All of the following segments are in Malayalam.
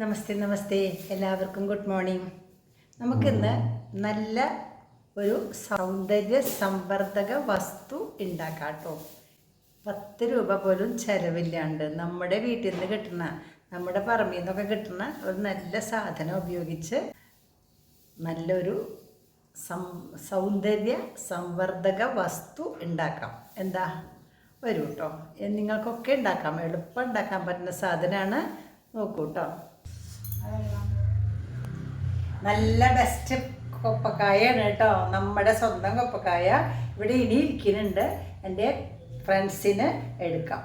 നമസ്തേ നമസ്തേ. എല്ലാവർക്കും ഗുഡ് മോർണിംഗ് നമുക്കിന്ന് നല്ല ഒരു സൗന്ദര്യ സംവർദ്ധക വസ്തു ഉണ്ടാക്കാം കേട്ടോ. പത്ത് രൂപ പോലും ചിലവില്ലാണ്ട് നമ്മുടെ വീട്ടിൽ നിന്ന് കിട്ടുന്ന നമ്മുടെ പറമ്പിൽ നിന്നൊക്കെ കിട്ടുന്ന ഒരു നല്ല സാധനം ഉപയോഗിച്ച് നല്ലൊരു സൗന്ദര്യ സംവർദ്ധക വസ്തു ഉണ്ടാക്കാം. എന്താ? വരൂ കേട്ടോ നിങ്ങൾക്കൊക്കെ ഉണ്ടാക്കാം. എളുപ്പം ഉണ്ടാക്കാൻ പറ്റുന്ന സാധനമാണ്. നോക്കൂ കേട്ടോ നല്ല ബെസ്റ്റ് കൊപ്പക്കായാണ് കേട്ടോ. നമ്മുടെ സ്വന്തം കൊപ്പക്കായ ഇവിടെ ഇനി ഇരിക്കുന്നുണ്ട്. എന്റെ ഫ്രണ്ട്സിന് എടുക്കാം.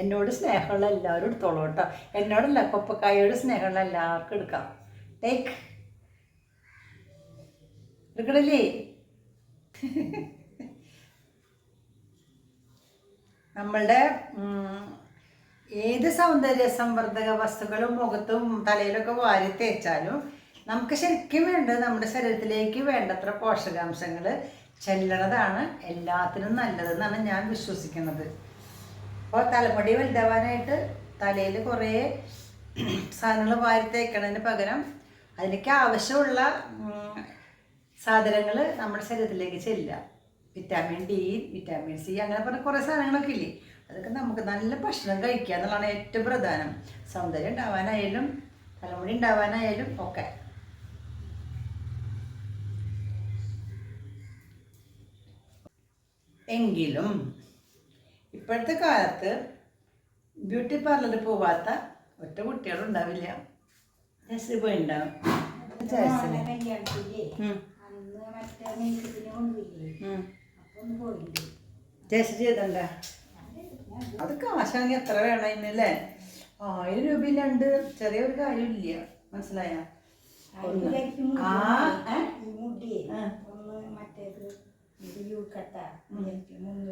എന്നോട് സ്നേഹമുള്ള എല്ലാവരും എടുത്തോളൂ കേട്ടോ. എന്നോടല്ല കൊപ്പക്കായോട് സ്നേഹമുള്ള എല്ലാവർക്കും എടുക്കാം. ടേക്ക് എടുക്കണില്ലേ? നമ്മളുടെ ഏത് സൗന്ദര്യ സംവർദ്ധക വസ്തുക്കളും മുഖത്തും തലയിലൊക്കെ വാരി തേച്ചാലും നമുക്ക് ശരിക്കും വേണ്ടത് നമ്മുടെ ശരീരത്തിലേക്ക് വേണ്ടത്ര പോഷകാംശങ്ങൾ ചെല്ലണതാണ് എല്ലാത്തിനും നല്ലതെന്നാണ് ഞാൻ വിശ്വസിക്കുന്നത്. അപ്പോൾ തലമുടി വലുതാവാനായിട്ട് തലയിൽ കുറേ സാധനങ്ങൾ വാരി തേക്കണതിന് പകരം അതിലേക്ക് ആവശ്യമുള്ള സാധനങ്ങൾ നമ്മുടെ ശരീരത്തിലേക്ക് ചെല്ലുക. വിറ്റാമിൻ ഡി വിറ്റാമിൻ സി അങ്ങനെ പറഞ്ഞ കുറേ സാധനങ്ങളൊക്കെ ഇല്ലേ? അതൊക്കെ നമുക്ക് നല്ല ഭക്ഷണം കഴിക്കുക എന്നുള്ളതാണ് ഏറ്റവും പ്രധാനം. സൗന്ദര്യം ഉണ്ടാവാനായാലും തലമുടി ഉണ്ടാവാനായാലും ഒക്കെ. എങ്കിലും ഇപ്പോഴത്തെ കാലത്ത് ബ്യൂട്ടി പാർലറിൽ പോവാത്ത ഒറ്റ കുട്ടികളും ഉണ്ടാവില്ല. ജസ്റ്റ് പോയില്ലേ? ജേഴ്സി ചെയ്തണ്ട അത് കാശാണെങ്കിൽ എത്ര വേണം ഇന്നല്ലേ ആയിരം രൂപ ഇല്ലാണ്ട് ചെറിയൊരു കാര്യമില്ല. മനസ്സിലായ? മറ്റേത് കട്ട മുന്നൂറ്റമ്പത്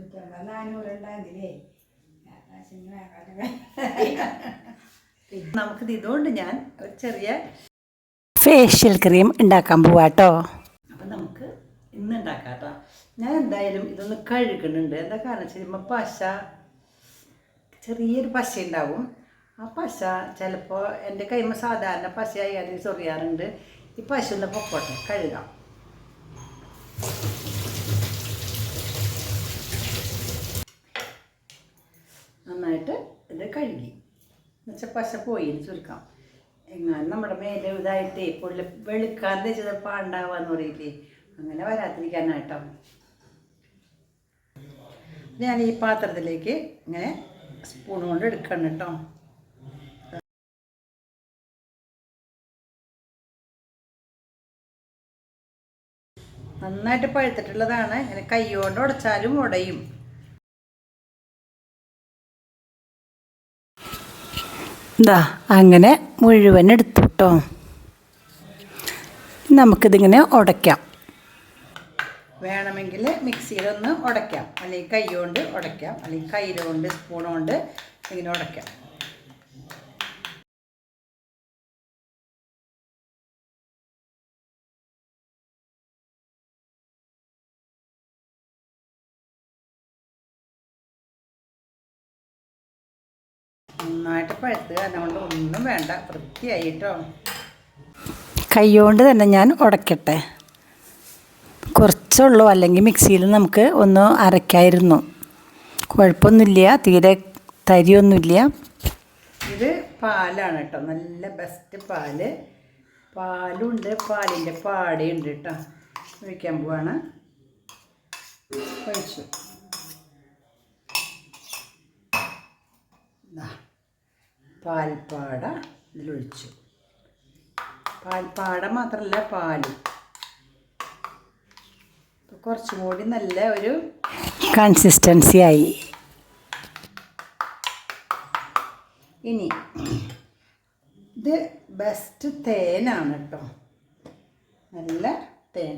നമുക്കിത് ഇതുകൊണ്ട് ഞാൻ ഒരു ചെറിയ ഫേഷ്യൽ ക്രീം ഉണ്ടാക്കാൻ പോവാട്ടോ അപ്പം നമുക്ക് ഇന്ന് ഉണ്ടാക്കാം കേട്ടോ ഞാൻ എന്തായാലും ഇതൊന്ന് കഴുകുന്നുണ്ട് എന്താ കാരണം വെച്ചാൽ പശ ചെറിയൊരു പശ ഉണ്ടാവും ആ പശ ചിലപ്പോൾ എന്റെ കൈമ സാധാരണ പശ പശയായാലും ചൊറിയാറുണ്ട്. ഈ പശ ഒന്ന് പൊക്കോട്ടെ കഴുകാം. നന്നായിട്ട് ഇത് കഴുകി. എന്നുവെച്ചാൽ പശ പോയി ചുരുക്കാം. എങ്ങാനും നമ്മുടെ മേലെ ഇതായിട്ട് പൊള്ളി വെളുക്കാതെ ചിലപ്പോൾ ഉണ്ടാവാന്ന് പറയില്ലേ? അങ്ങനെ വരാതിരിക്കാനായിട്ടോ. ഞാൻ ഈ പാത്രത്തിലേക്ക് ഇങ്ങനെ സ്പൂൺ കൊണ്ട് എടുക്കണം കേട്ടോ. നന്നായിട്ട് പഴുത്തിട്ടുള്ളതാണ്. ഇങ്ങനെ കൈ ഉടച്ചാലും ഉടയും. ഇതാ അങ്ങനെ മുഴുവൻ എടുത്തു കേട്ടോ. നമുക്കിതിങ്ങനെ ഉടയ്ക്കാം. വേണമെങ്കിൽ മിക്സിയിലൊന്ന് ഉടയ്ക്കാം. അല്ലെങ്കിൽ കൈ കൊണ്ട് ഉടയ്ക്കാം. അല്ലെങ്കിൽ കയ്യിൽ കൊണ്ട് സ്പൂൺ കൊണ്ട് ഇങ്ങനെ ഉടയ്ക്കാം. നന്നായിട്ട് പഴുത്ത് കാരണം കൊണ്ട് ഒന്നും വേണ്ട. വൃത്തിയായിട്ടോ കൈകൊണ്ട് തന്നെ ഞാൻ ഉടയ്ക്കട്ടെ. കുറച്ചുള്ളൂ. അല്ലെങ്കിൽ മിക്സിയിൽ നമുക്ക് ഒന്ന് അരയ്ക്കായിരുന്നു കുഴപ്പമൊന്നുമില്ല. തീരെ തരിയൊന്നുമില്ല. ഇത് പാലാണ് കേട്ടോ. നല്ല ബെസ്റ്റ് പാൽ. പാലുണ്ട്. പാലിന്റെ പാടയുണ്ട് കേട്ടോ. ഒഴിക്കാൻ പോവാണ്. ഒഴിച്ചു. പാൽപ്പാട ഇതിലൊഴിച്ചു. പാൽപ്പാട മാത്രമല്ല പാലും. കുറച്ചും കൂടി നല്ല ഒരു കൺസിസ്റ്റൻസി ആയി. ഇനി ഇത് ബെസ്റ്റ് തേനാണ് കേട്ടോ. നല്ല തേൻ.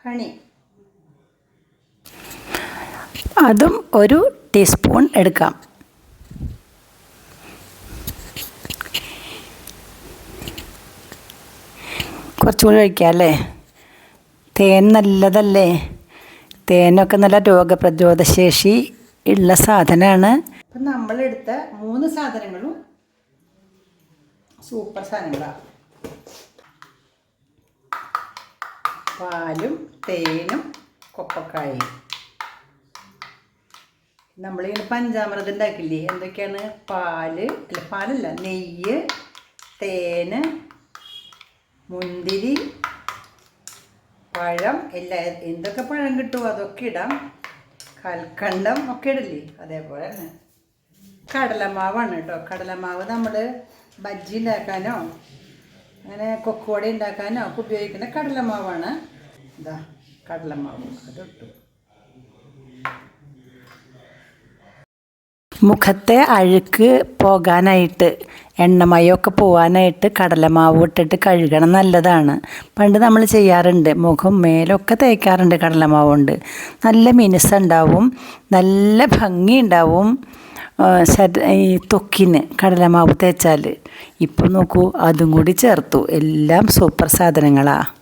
ഹണി. അതും ഒരു ടീസ്പൂൺ എടുക്കാം. കുറച്ചുകൂടി ഒഴിക്കാം അല്ലേ? തേൻ നല്ലതല്ലേ? തേനൊക്കെ നല്ല രോഗപ്രതിരോധ ശേഷി ഉള്ള സാധനമാണ്. അപ്പം നമ്മളെടുത്ത മൂന്ന് സാധനങ്ങളും സൂപ്പർ സാധനങ്ങളാണ് പാലും തേനും കൊപ്പക്കായും. നമ്മളിങ്ങനെ പഞ്ചാമൃതം ഉണ്ടാക്കില്ലേ? എന്തൊക്കെയാണ്? പാൽ അല്ല പാലല്ല നെയ്യ് തേന് മുന്തിരി പഴം എല്ലാ എന്തൊക്കെ പഴം കിട്ടുമോ അതൊക്കെ ഇടാം. കൽക്കണ്ടം ഒക്കെ ഇടില്ലേ? അതേപോലെ തന്നെ. കടലമാവാണ് കേട്ടോ. കടലമാവ് നമ്മൾ ബജ്ജി ഉണ്ടാക്കാനോ അങ്ങനെ കൊക്കോടി ഉണ്ടാക്കാനോ ഒക്കെ ഉപയോഗിക്കുന്ന കടലമാവാണ്. ഇതാ കടലമാവ്. അതിട്ടു മുഖത്തെ അഴുക്ക് പോകാനായിട്ട് എണ്ണമയമൊക്കെ പോകാനായിട്ട് കടലമാവ് ഇട്ടിട്ട് കഴുകണം നല്ലതാണ്. പണ്ട് നമ്മൾ ചെയ്യാറുണ്ട് മുഖം മേലൊക്കെ തേക്കാറുണ്ട് കടലമാവ് കൊണ്ട് നല്ല മിനുസുണ്ടാവും നല്ല ഭംഗി ഉണ്ടാവും ഈ തൊക്കിന് കടലമാവ് തേച്ചാൽ ഇപ്പം നോക്കൂ അതും കൂടി ചേർത്തു. എല്ലാം സൂപ്പർ സാധനങ്ങളാണ്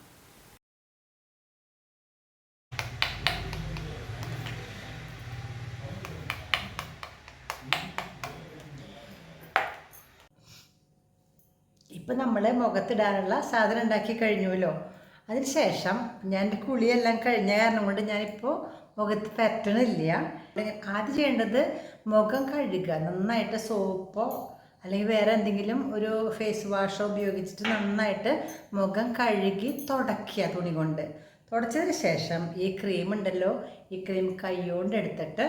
ഇപ്പം നമ്മൾ മുഖത്തിടാനുള്ള സാധനം ഉണ്ടാക്കി കഴിഞ്ഞുവല്ലോ. അതിനുശേഷം ഞാൻ കുളിയെല്ലാം കഴിഞ്ഞ കാരണം കൊണ്ട് ഞാനിപ്പോൾ മുഖത്ത് പറ്റണില്ല. ആദ്യം ചെയ്യേണ്ടത് മുഖം കഴുകുക. നന്നായിട്ട് സോപ്പോ അല്ലെങ്കിൽ വേറെ എന്തെങ്കിലും ഒരു ഫേസ് വാഷോ ഉപയോഗിച്ചിട്ട് നന്നായിട്ട് മുഖം കഴുകി തുടയ്ക്കുക തുണി കൊണ്ട്. തുടച്ചതിന് ശേഷം ഈ ക്രീം ഉണ്ടല്ലോ ഈ ക്രീം കൈകൊണ്ട് എടുത്തിട്ട്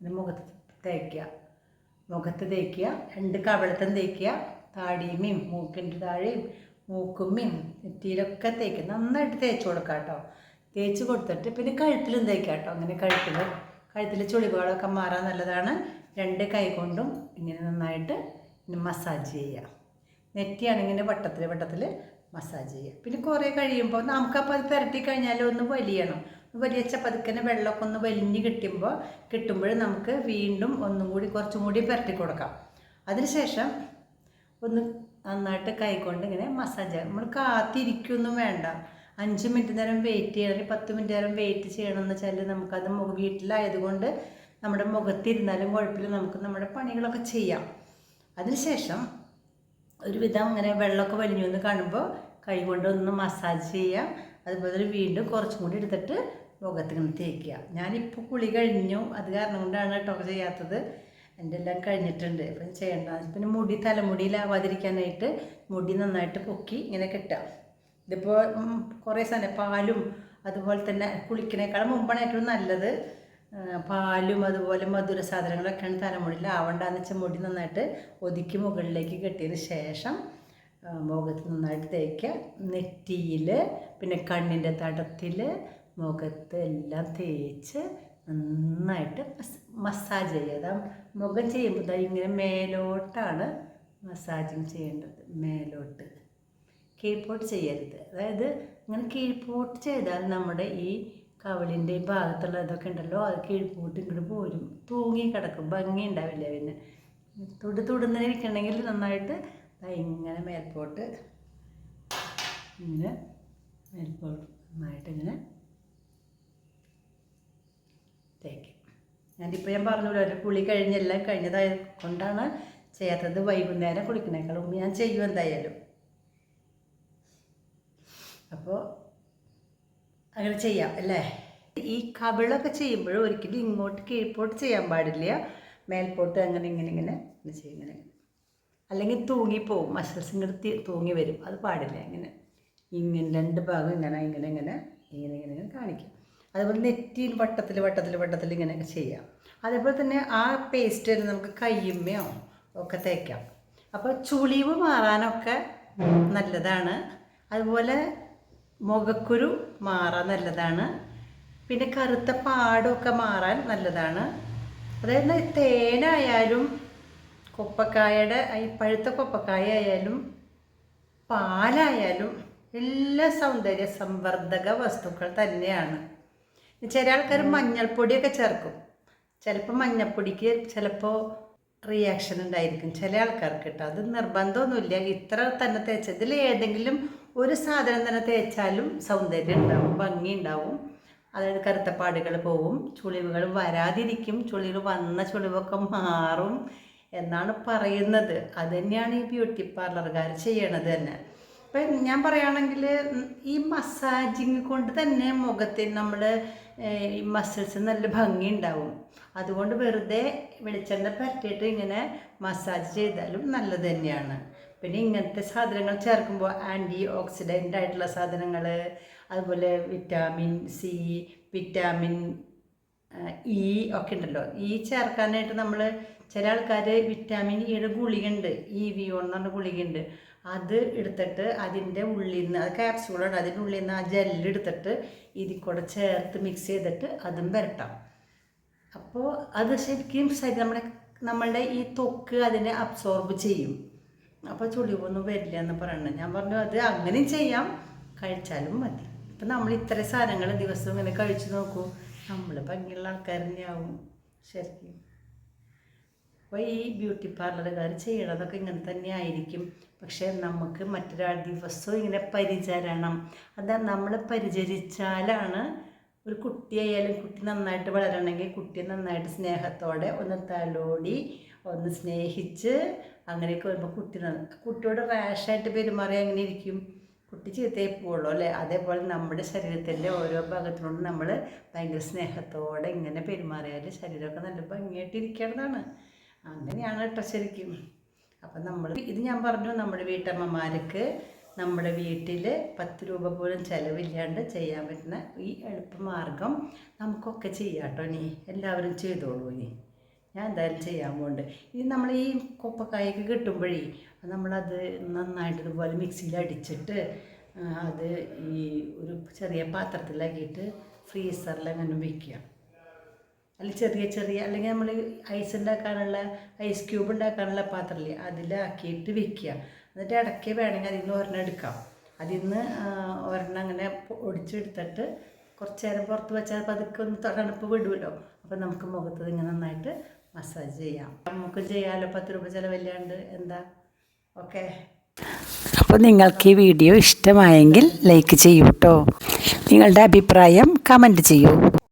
മുഖത്ത് തേക്കുക. മുഖത്ത് തേക്കുക രണ്ട് കവിളത്തും തേക്കുക. താടിയുമേയും മൂക്കിന്റെ താഴെയും മൂക്കുമ്മയും നെറ്റിയിലൊക്കെ തേക്കും. നന്നായിട്ട് തേച്ച് കൊടുക്കാം കേട്ടോ തേച്ച് കൊടുത്തിട്ട് പിന്നെ കഴുത്തിലും തേക്കാം കേട്ടോ അങ്ങനെ കഴുത്തിൽ കഴുത്തിൽ ചുളിവുകളൊക്കെ മാറാൻ നല്ലതാണ്. രണ്ട് കൈ കൊണ്ടും ഇങ്ങനെ നന്നായിട്ട് മസാജ് ചെയ്യുക നെറ്റിയാണെങ്കിൽ വട്ടത്തിൽ വട്ടത്തിൽ മസാജ് ചെയ്യുക പിന്നെ കുറേ കഴിയുമ്പോൾ നമുക്കപ്പോൾ അത് പുരട്ടി കഴിഞ്ഞാൽ ഒന്ന് വലിയണം. വലിയച്ച പതുക്കനെ വെള്ളമൊക്കെ ഒന്ന് വലിഞ്ഞ് കിട്ടുമ്പോൾ കിട്ടുമ്പോൾ നമുക്ക് വീണ്ടും ഒന്നും കൂടി കുറച്ചും കൂടി പുരട്ടി കൊടുക്കാം. അതിനുശേഷം ഒന്ന് നന്നായിട്ട് കൈകൊണ്ട് ഇങ്ങനെ മസാജ് നമ്മൾ കാത്തിരിക്കൊന്നും വേണ്ട. അഞ്ച് മിനിറ്റ് നേരം വെയിറ്റ് ചെയ്യണം. അല്ലെങ്കിൽ പത്ത് മിനിറ്റ് നേരം വെയിറ്റ് ചെയ്യണമെന്ന് വെച്ചാൽ നമുക്കത് വീട്ടിലായതുകൊണ്ട് നമ്മുടെ മുഖത്തിരുന്നാലും കുഴപ്പമില്ല. നമുക്ക് നമ്മുടെ പണികളൊക്കെ ചെയ്യാം. അതിനുശേഷം ഒരുവിധം അങ്ങനെ വെള്ളമൊക്കെ വലിഞ്ഞു എന്ന് കാണുമ്പോൾ കൈ കൊണ്ട് ഒന്ന് മസാജ് ചെയ്യാം. അതുപോലെ വീണ്ടും കുറച്ചും കൂടി എടുത്തിട്ട് മുഖത്ത് ഇങ്ങനെ തേക്കുക. ഞാനിപ്പോൾ കുളി കഴിഞ്ഞു. അത് കാരണം കൊണ്ടാണ് കേട്ടോ ചെയ്യാത്തത്. എന്റെ എല്ലാം കഴിഞ്ഞിട്ടുണ്ട്. അപ്പം ചെയ്യേണ്ട. പിന്നെ മുടി തലമുടിയിലാവാതിരിക്കാനായിട്ട് മുടി നന്നായിട്ട് പൊക്കി ഇങ്ങനെ കെട്ടുക. ഇതിപ്പോൾ കുറേ സാധനം. പാലും അതുപോലെ തന്നെ കുളിക്കണേക്കാളും മുമ്പാണ് ഏറ്റവും നല്ലത്. പാലും അതുപോലെ മധുര സാധനങ്ങളൊക്കെയാണ് തലമുടിയിൽ ആവണ്ടെന്ന് വെച്ചാൽ മുടി നന്നായിട്ട് ഒതുക്കി മുകളിലേക്ക് കെട്ടിയതിന് ശേഷം മുഖത്ത് നന്നായിട്ട് തേക്കുക. നെറ്റിയിൽ പിന്നെ കണ്ണിന്റെ തടത്തിൽ മുഖത്ത് എല്ലാം തേച്ച് നന്നായിട്ട് മസാജ് ചെയ്യുക. മുഖം ചെയ്യുമ്പോൾ ഇങ്ങനെ മേലോട്ടാണ് മസാജിങ് ചെയ്യേണ്ടത്. മേലോട്ട്. കീഴ്പോട്ട് ചെയ്യരുത്. അതായത് ഇങ്ങനെ കീഴ്പോട്ട് ചെയ്താൽ നമ്മുടെ ഈ കവളിന്റെ ഭാഗത്തുള്ള ഇതൊക്കെ ഉണ്ടല്ലോ അത് കീഴ്പോട്ട് ഇങ്ങോട്ട് പോരും. തൂങ്ങി കിടക്കും. ഭംഗി ഉണ്ടാവില്ല പിന്നെ. തൊട് തൊടുന്നതിരിക്കണമെങ്കിൽ നന്നായിട്ട് ഇങ്ങനെ മേൽപോട്ട് ഇങ്ങനെ മേൽപോട്ട് നന്നായിട്ട് ഇങ്ങനെ തേക്കും ഞാനിപ്പോൾ ഞാൻ പറഞ്ഞല്ലോ ഒരു കുളി കഴിഞ്ഞെല്ലാം കഴിഞ്ഞതായ കൊണ്ടാണ് ചെയ്യാത്തത് വൈകുന്നേരം മുമ്പ് ഞാൻ ചെയ്യും എന്തായാലും. അപ്പോൾ അങ്ങനെ ചെയ്യാം അല്ലേ? ഈ കവിളൊക്കെ ചെയ്യുമ്പോൾ ഒരിക്കലും ഇങ്ങോട്ട് കീഴ്പോട്ട് ചെയ്യാൻ പാടില്ല. മേൽപോട്ട് അങ്ങനെ ഇങ്ങനെ ഇങ്ങനെ ഇങ്ങനെ ചെയ്യും ഇങ്ങനെ അല്ലെങ്കിൽ തൂങ്ങിപ്പോവും മസിൽസ് ഇങ്ങനെ തൂങ്ങി വരും. അത് പാടില്ല ഇങ്ങനെ. ഇങ്ങനെ രണ്ട് ഭാഗം ഇങ്ങനെ ഇങ്ങനെ ഇങ്ങനെ ഇങ്ങനെ ഇങ്ങനെ കാണിക്കും. അതുപോലെ നെറ്റിയിൽ വട്ടത്തിൽ വട്ടത്തിൽ വട്ടത്തിൽ ഇങ്ങനെയൊക്കെ ചെയ്യാം. അതേപോലെ തന്നെ ആ പേസ്റ്റ് നമുക്ക് കയ്യുമ്മയോ ഒക്കെ തേക്കാം. അപ്പോൾ ചുളിവ് മാറാനൊക്കെ നല്ലതാണ്. അതുപോലെ മുഖക്കുരു മാറാൻ നല്ലതാണ്. പിന്നെ കറുത്ത പാടൊക്കെ മാറാൻ നല്ലതാണ്. അതായത് തേനായാലും കൊപ്പക്കായയുടെ ഈ പഴുത്ത കൊപ്പക്കായ ആയാലും പാലായാലും എല്ലാ സൗന്ദര്യ സംവർദ്ധക വസ്തുക്കൾ തന്നെയാണ്. ചില ആൾക്കാർ മഞ്ഞൾപ്പൊടിയൊക്കെ ചേർക്കും. ചിലപ്പോൾ മഞ്ഞൾപ്പൊടിക്ക് ചിലപ്പോൾ റിയാക്ഷൻ ഉണ്ടായിരിക്കും ചില ആൾക്കാർക്ക് കേട്ടോ അത് നിർബന്ധമൊന്നുമില്ല. ഇത്ര തന്നെ തേച്ച ഇതിൽ ഏതെങ്കിലും ഒരു സാധനം തന്നെ തേച്ചാലും സൗന്ദര്യം ഉണ്ടാവും ഭംഗി ഉണ്ടാവും. അതായത് കറുത്തപ്പാടുകൾ പോവും ചുളിവുകൾ വരാതിരിക്കും. ചുളിവ് വന്ന ചുളിവൊക്കെ മാറും എന്നാണ് പറയുന്നത്. അതുതന്നെയാണ് ഈ ബ്യൂട്ടി പാർലറുകാർ ചെയ്യണത് തന്നെ. ഇപ്പം ഞാൻ പറയുകയാണെങ്കിൽ ഈ മസാജിങ് കൊണ്ട് തന്നെ മുഖത്തിന് നമ്മൾ ഈ മസിൽസ് നല്ല ഭംഗി ഉണ്ടാവും. അതുകൊണ്ട് വെറുതെ വെളിച്ചെണ്ണ പരട്ടിയിട്ട് ഇങ്ങനെ മസാജ് ചെയ്താലും നല്ലത് തന്നെയാണ്. പിന്നെ ഇങ്ങനത്തെ സാധനങ്ങൾ ചേർക്കുമ്പോൾ ആന്റി ഓക്സിഡന്റ് ആയിട്ടുള്ള സാധനങ്ങൾ അതുപോലെ വിറ്റാമിൻ സി വിറ്റാമിൻ ഇ ഒക്കെ ഉണ്ടല്ലോ. ഈ ചേർക്കാനായിട്ട് നമ്മൾ ചില ആൾക്കാർ വിറ്റാമിൻ ഇയുടെ ഗുളികയുണ്ട്. ഇ വി ഒ എന്ന് പറഞ്ഞ ഗുളികയുണ്ട്. അത് എടുത്തിട്ട് അതിന്റെ ഉള്ളിൽ നിന്ന് അത് ക്യാപ്സ്യൂളാണ് അതിന്റെ ഉള്ളിൽ നിന്ന് ആ ജെല്ല് എടുത്തിട്ട് ഇതിൽ കൂടെ ചേർത്ത് മിക്സ് ചെയ്തിട്ട് അതും വരട്ടാം. അപ്പോൾ അത് ശരിക്കും ശരി നമ്മുടെ നമ്മളുടെ ഈ തൊക്ക് അതിനെ അബ്സോർബ് ചെയ്യും. അപ്പോൾ ചുളിവൊന്നും വരില്ല എന്ന് പറയുന്നത് ഞാൻ പറഞ്ഞു അത് അങ്ങനെയും ചെയ്യാം. കഴിച്ചാലും മതി. ഇപ്പം നമ്മൾ ഇത്ര സാധനങ്ങൾ ദിവസം ഇങ്ങനെ കഴിച്ചു നോക്കൂ. നമ്മൾ ഭംഗിയുള്ള ആൾക്കാർ തന്നെയാവും ശരിക്കും. അപ്പോൾ ഈ ബ്യൂട്ടി പാർലറുകാർ ചെയ്യണതൊക്കെ ഇങ്ങനെ തന്നെ ആയിരിക്കും. പക്ഷേ നമുക്ക് മറ്റൊരാൾ ദിവസവും ഇങ്ങനെ പരിചരണം. അതാ നമ്മൾ പരിചരിച്ചാലാണ് ഒരു കുട്ടിയായാലും കുട്ടി നന്നായിട്ട് വളരണമെങ്കിൽ കുട്ടിയെ നന്നായിട്ട് സ്നേഹത്തോടെ ഒന്ന് തലോടി ഒന്ന് സ്നേഹിച്ച് അങ്ങനെയൊക്കെ വരുമ്പോൾ കുട്ടി കുട്ടിയോട് റാഷായിട്ട് പെരുമാറി അങ്ങനെ ഇരിക്കും? കുട്ടി ചീത്തയെ പോവുള്ളൂ അല്ലേ? അതേപോലെ നമ്മുടെ ശരീരത്തിന്റെ ഓരോ ഭാഗത്തിനോടും നമ്മൾ ഭയങ്കര സ്നേഹത്തോടെ ഇങ്ങനെ പെരുമാറിയാൽ ശരീരമൊക്കെ നല്ല ഭംഗിയായിട്ടിരിക്കേണ്ടതാണ് അങ്ങനെയാണ് കേട്ടോ ശരിക്കും. അപ്പം നമ്മൾ ഇത് ഞാൻ പറഞ്ഞു നമ്മുടെ വീട്ടമ്മമാർക്ക് നമ്മുടെ വീട്ടിൽ പത്ത് രൂപ പോലും ചിലവില്ലാണ്ട് ചെയ്യാൻ പറ്റുന്ന ഈ എളുപ്പമാർഗം നമുക്കൊക്കെ ചെയ്യാം കേട്ടോ എല്ലാവരും ചെയ്തോളൂ ഇനി. ഞാൻ എന്തായാലും ചെയ്യാൻ പോകുന്നുണ്ട് ഇനി നമ്മൾ ഈ കൊപ്പക്കായൊക്കെ കിട്ടുമ്പോഴേ നമ്മളത് നന്നായിട്ട് ഇതുപോലെ മിക്സിയിൽ അടിച്ചിട്ട് അത് ഈ ഒരു ചെറിയ പാത്രത്തിലാക്കിയിട്ട് ഫ്രീസറിൽ അങ്ങനെ വെക്കുക. അല്ലെങ്കിൽ ചെറിയ ചെറിയ അല്ലെങ്കിൽ നമ്മൾ ഐസ് ഉണ്ടാക്കാനുള്ള ഐസ് ക്യൂബ് ഉണ്ടാക്കാനുള്ള പാത്രമില്ലേ അതിലാക്കിയിട്ട് വെക്കുക. എന്നിട്ട് ഇടയ്ക്ക് വേണമെങ്കിൽ അതിൽ നിന്ന് ഒരെണ്ണം എടുക്കാം. അതിൽ നിന്ന് ഒരെണ്ണം അങ്ങനെ ഒടിച്ചെടുത്തിട്ട് കുറച്ച് നേരം പുറത്ത് വെച്ചാൽ പതുക്കെ ഒന്ന് തണുപ്പ് വിടുമല്ലോ. അപ്പോൾ നമുക്ക് മുഖത്ത് ഇങ്ങനെ നന്നായിട്ട് മസാജ് ചെയ്യാം. നമുക്ക് ചെയ്യാമല്ലോ പത്ത് രൂപ ചിലവില്ലാണ്ട് എന്താ? ഓക്കെ. അപ്പോൾ നിങ്ങൾക്ക് ഈ വീഡിയോ ഇഷ്ടമായെങ്കിൽ ലൈക്ക് ചെയ്യൂ കേട്ടോ നിങ്ങളുടെ അഭിപ്രായം കമന്റ് ചെയ്യൂ.